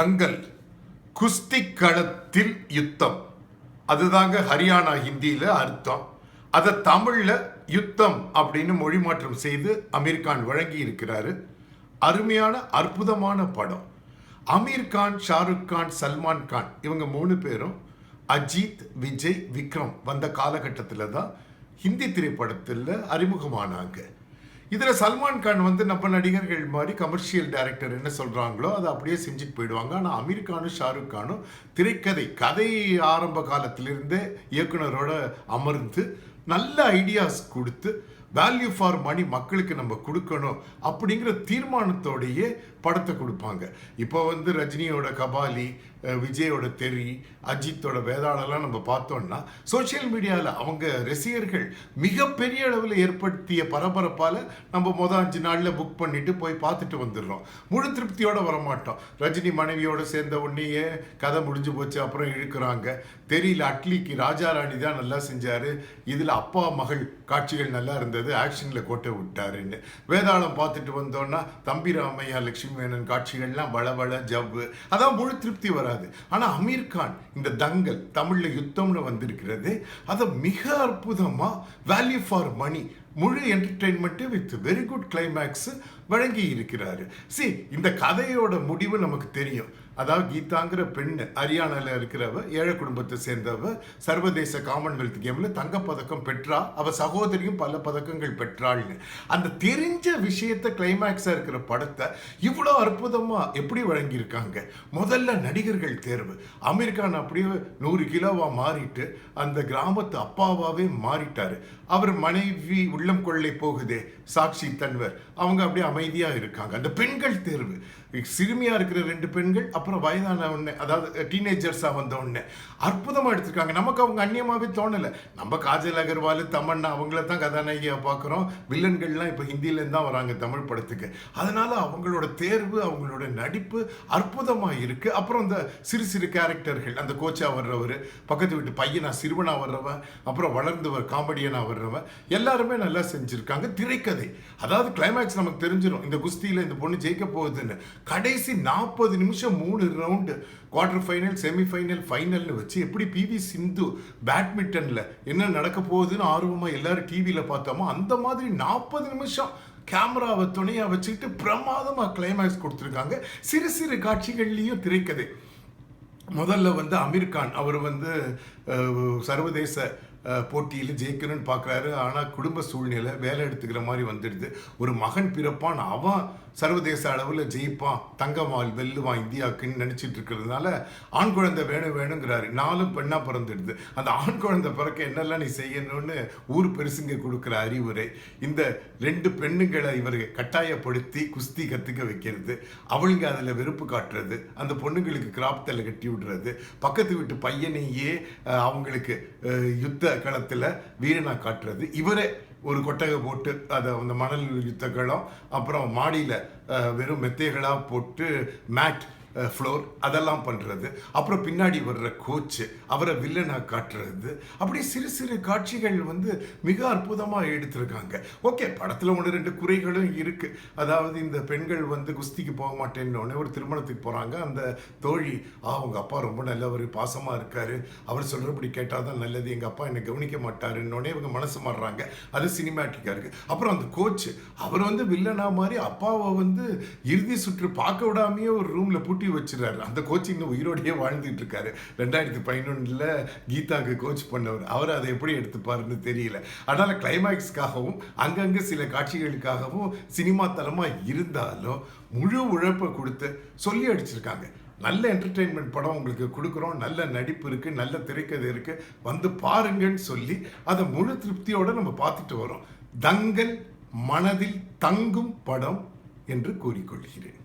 தங்கல் குஸ்தி களத்தில் யுத்தம். அதுதாங்க ஹரியானா ஹிந்தியில் அர்த்தம். அதை தமிழில் யுத்தம் அப்படின்னு மொழிமாற்றம் செய்து அமீர் கான் வழங்கி இருக்கிறாரு அருமையான அற்புதமான படம். அமீர் கான் ஷாருக் கான் சல்மான் கான் இவங்க மூணு பேரும் அஜித் விஜய் விக்ரம் வந்த காலகட்டத்தில் தான் ஹிந்தி திரைப்படத்தில் அறிமுகமானாங்க. இதில் சல்மான் கான் வந்து நம்ம நடிகர்கள் மாதிரி கமர்ஷியல் டைரக்டர் என்ன சொல்கிறாங்களோ அதை அப்படியே செஞ்சுட்டு போயிடுவாங்க. ஆனால் அமீர் கானும் ஷாருக் கானும் திரைக்கதை கதை ஆரம்ப காலத்திலிருந்தே இயக்குனரோட அமர்ந்து நல்ல ஐடியாஸ் கொடுத்து வேல்யூ ஃபார் மணி மக்களுக்கு நம்ம கொடுக்கணும் அப்படிங்கிற தீர்மானத்தோடையே படத்தை கொடுப்பாங்க. இப்போ வந்து ரஜினியோட கபாலி விஜயோட தெரி அஜித்தோட வேதாளெல்லாம் நம்ம பார்த்தோம்னா சோஷியல் மீடியாவில் அவங்க ரசிகர்கள் மிகப்பெரிய அளவில் ஏற்படுத்திய பரபரப்பால் நம்ம மொதல் அஞ்சு நாளில் புக் பண்ணிட்டு போய் பார்த்துட்டு வந்துடுறோம். முழு திருப்தியோடு வரமாட்டோம். ரஜினி மனைவியோட சேர்ந்த உடனேயே கதை முடிஞ்சு போச்சு அப்புறம் இழுக்கிறாங்க. தெரியல அட்லிக்கு ராஜா ராணி தான் நல்லா செஞ்சார். இதில் அப்பா மகள் காட்சிகள் நல்லா இருந்தது ஆக்ஷனில் கோட்டை விட்டாருன்னு. வேதாளம் பார்த்துட்டு வந்தோன்னா தம்பி ராமையா லட்சுமி மேனன் காட்சிகள்லாம் வள வள ஜவ்வு அதான் முழு திருப்தி வராது. ஆனால் அமீர் கான் இந்த தங்கல் தமிழில் யுத்தம்னு வந்திருக்கிறது அதை மிக அற்புதமாக வேல்யூ ஃபார் மணி முழு entertainment with very good climax வழங்கி இருக்கிறாரு சி இந்த கதையோட முடிவு நமக்கு தெரியும். அதாவது கீதாங்கிற பெண் ஹரியானால இருக்கிறவ ஏழை குடும்பத்தை சேர்ந்தவ சர்வதேச காமன்வெல்த் கேம்ல தங்கப்பதக்கம் பெற்றா அவ சகோதரியும் பல பதக்கங்கள் பெற்றாள்னு. அந்த தெரிஞ்ச விஷயத்த கிளைமேக்ஸா இருக்கிற படத்தை இவ்வளோ அற்புதமா எப்படி வழங்கியிருக்காங்க? முதல்ல நடிகர்கள் தேர்வு. அமீர்கான் அப்படியே நூறு கிலோவா மாறிட்டு அந்த கிராமத்து அப்பாவாவே மாறிட்டாரு. அவர் மனைவி உள்ள உள்ளம் கொள்ளை போகுதே சாட்சி தன்வர். அவங்க அப்படியே அமைதியா இருக்காங்க. அந்த பெண்கள் தேர்வு. சிறுமியா இருக்கிற ரெண்டு பெண்கள் அப்புறம் வயதான உடனே அதாவது டீனேஜர்ஸாக வந்த உடனே. அற்புதமா எடுத்திருக்காங்க. நமக்கு அவங்க அந்நியமாகவே தோணலை. நம்ம காஜல் அகர்வால் தமன்னா அவங்கள தான் கதாநாயகியாக பார்க்குறோம். வில்லன்கள்லாம் இப்போ ஹிந்தியிலேருந்து தான் வராங்க தமிழ் படத்துக்கு. அதனால அவங்களோட தேர்வு அவங்களோட நடிப்பு அற்புதமாக இருக்குது அப்புறம் இந்த சிறு சிறு கேரக்டர்கள் அந்த கோச்சா வர்றவர் பக்கத்து வீட்டு பையனா சிறுவனா வர்றவன் அப்புறம் வளர்ந்தவர் காமெடியனா வர்றவன் எல்லாருமே நல்லா செஞ்சுருக்காங்க. திரைக்கதை. அதாவது கிளைமேக்ஸ் நமக்கு தெரிஞ்சிடும் இந்த குஸ்தியில் இந்த பொண்ணு ஜெயிக்க போகுதுன்னு. கடைசி நாற்பது நிமிஷம் மூணு round quarter final semi final ஃபைனல்னு வச்சு எப்படி பிவி சிந்து பேட்மிண்டனில் என்ன நடக்க போகுதுன்னு ஆர்வமாக எல்லாரும் டிவியில் பார்த்தோமோ அந்த மாதிரி நாற்பது நிமிஷம் கேமராவை துணையாக வச்சுக்கிட்டு பிரமாதமாக கிளைமேக்ஸ் கொடுத்துருக்காங்க. சிறு சிறு காட்சிகள்லேயும் திரைக்கதை. முதல்ல வந்து அமீர் கான் அவர் வந்து சர்வதேச போட்டியில் ஜெயிக்கணும்னு பார்க்குறாரு ஆனால் குடும்ப சூழ்நிலை வேலை எடுத்துக்கிற மாதிரி வந்துடுது. ஒரு மகன் பிறப்பான் அவன் சர்வதேச அளவில் ஜெயிப்பான் தங்கமால் வெல்லுவான் இந்தியாவுக்குன்னு நினச்சிட்டு இருக்கிறதுனால ஆண் குழந்தை வேணும் வேணுங்கிறாரு. நாலும் பெண்ணாக பிறந்துடுது. அந்த ஆண் குழந்தை பிறக்க என்னெல்லாம் நீ செய்யணும்னு ஊர் பெருசுங்க கொடுக்குற அறிவுரை இந்த ரெண்டு பெண்ணுங்களை இவர் கட்டாயப்படுத்தி குஸ்தி கற்றுக்க வைக்கிறது அவளுங்க அதில் வெறுப்பு காட்டுறது அந்த பொண்ணுங்களுக்கு கிராப் தலை கட்டி விடுறது பக்கத்து வீட்டு பையனையே அவங்களுக்கு யுத்த களத்தில் வீரனா காட்டுறது. இவரே ஒரு கொட்டகை போட்டு அதை அந்த மணல் யுத்தங்களும் அப்புறம் மாடியில் வெறும் மெத்தைகளாக போட்டு மேட் ஃப்ளோர் அதெல்லாம் பண்ணுறது அப்புறம் பின்னாடி வர்ற கோச்சு அவரை வில்லனாக காட்டுறது. அப்படி சிறு சிறு காட்சிகள் வந்து மிக அற்புதமாக எடுத்திருக்காங்க. ஓகே படத்தில் ஒன்று ரெண்டு குறைகளும் இருக்குது அதாவது இந்த பெண்கள் வந்து குஸ்திக்கு போக மாட்டேன்னு ஒரு திருமணத்துக்கு போகிறாங்க அந்த தோழி ஆ அவங்க அப்பா ரொம்ப நல்லவர் பாசமாக இருக்கார். அவர் சொல்கிறபடி கேட்டால் தான் நல்லது. எங்கள் அப்பா என்னை கவனிக்க மாட்டாருன்னொடனே இவங்க மனசு மாறுறாங்க. அது சினிமேட்டிக்காக இருக்குது அப்புறம் அந்த கோச் அவர் வந்து வில்லனா மாதிரி அப்பாவை வந்து இறுதி சுற்று பார்க்க விடாமையே ஒரு ரூமில் போட்டு வச்சிடறாரு. அந்த கோச் இன்னும் உயிரோடையே வாழ்ந்துட்டு இருக்காரு. ரெண்டாயிரத்தி பதினொன்றில் கீதாக்கு கோச் பண்ணவர். அவர் அதை எப்படி எடுத்துப்பாருன்னு தெரியல. அதனால் கிளைமேக்ஸ்க்காகவும் அங்கங்கே சில காட்சிகளுக்காகவும் சினிமா தரமாக இருந்தாலும் முழு உழைப்பை கொடுத்து சொல்லி அடிச்சிருக்காங்க. நல்ல என்டர்டெயின்மெண்ட் படம் உங்களுக்கு கொடுக்குறோம். நல்ல நடிப்பு இருக்குது நல்ல திரைக்கதை இருக்குது வந்து பாருங்கன்னு சொல்லி அதை முழு திருப்தியோடு நம்ம பார்த்துட்டு வரோம். தங்கல் மனதில் தங்கும் படம் என்று கூறிக்கொள்கிறேன்.